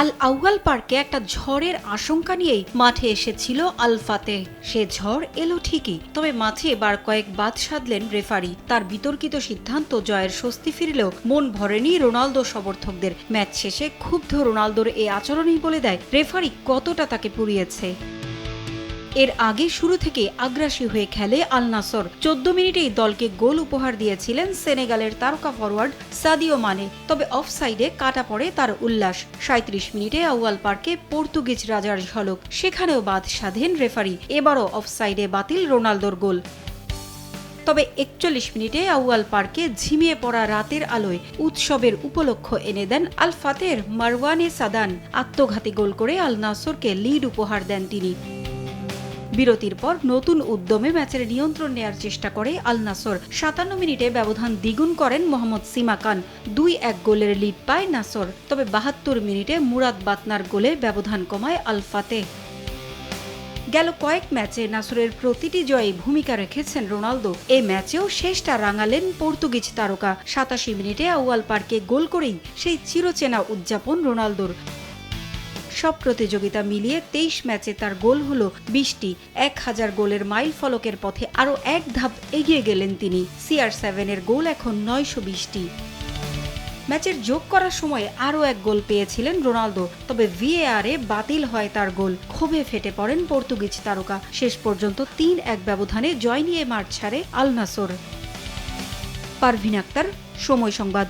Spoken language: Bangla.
আল আউয়াল পার্কে একটা ঝড়ের আশঙ্কা নিয়েই মাঠে এসেছিল আল ফাতে সে ঝড় এলো ঠিকই, তবে মাঠে বার কয়েক বাদ সাধলেন রেফারি। তার বিতর্কিত সিদ্ধান্ত জয়ের স্বস্তি ফিরলেও মন ভরেনি রোনালদো সমর্থকদের। ম্যাচ শেষে ক্ষুব্ধ রোনালদোর এই আচরণই বলে দেয়, রেফারি কতটা তাকে পুড়িয়েছে? এর আগে শুরু থেকে আগ্রাসী হয়ে খেলে আল নাসর চোদ্দ মিনিটেই দলকে গোল উপহার দিয়েছিলেন সেনেগালের তারকা ফরওয়ার্ড সাদিও মানে। তবে অফসাইডে কাটা পড়ে তার উল্লাস। সাঁত্রিশ মিনিটে আউয়াল পার্কে পর্তুগিজ রাজার ঝলক। সেখানেও বাদ স্বাধীন রেফারি। এবারও অফসাইডে বাতিল রোনালদোর গোল। তবে একচল্লিশ মিনিটে আউয়াল পার্কে ঝিমিয়ে পড়া রাতের আলোয় উৎসবের উপলক্ষ এনে দেন আল ফাতের মারওয়ানে সাদান। আত্মঘাতী গোল করে আল নাসরকে লিড উপহার দেন তিনি। বিরতির পর নতুন উদ্যমে ম্যাচের নিয়ন্ত্রণ নেয়ার চেষ্টা করে আল নাসর সাতান্ন মিনিটে ব্যবধান দ্বিগুণ করেন মোহাম্মদ সিমা খান। দুই এক গোলের লিড পায় নাসর। তবে বাহাত্তর মিনিটে মুরাদ বাতনার গোলে ব্যবধান কমায় আল ফাতে গেল কয়েক ম্যাচে নাসরের প্রতিটি জয়ে ভূমিকা রেখেছেন রোনালদো। এ ম্যাচেও শেষটা রাঙালেন পর্তুগিজ তারকা। সাতাশি মিনিটে আউয়াল পার্কে গোল করেই সেই চিরচেনা উদযাপন রোনালদোর। সব প্রতিযোগিতা মিলিয়ে তেইশ ম্যাচে তার গোল হল বিশটি। এক হাজার গোলের মাইল ফলকের পথে আরও এক ধাপ এগিয়ে গেলেন তিনি। সিআর সেভেনের গোল এখন নয়শো বিশটি। ম্যাচের যোগ করার সময় আরও এক গোল পেয়েছিলেন রোনালদো, তবে ভিএআরে বাতিল হয় তার গোল। ক্ষোভে ফেটে পড়েন পর্তুগিজ তারকা। শেষ পর্যন্ত তিন এক ব্যবধানে জয় নিয়ে মাঠ ছাড়ে আল নাসর। পারভিন আক্তার, সময় সংবাদ।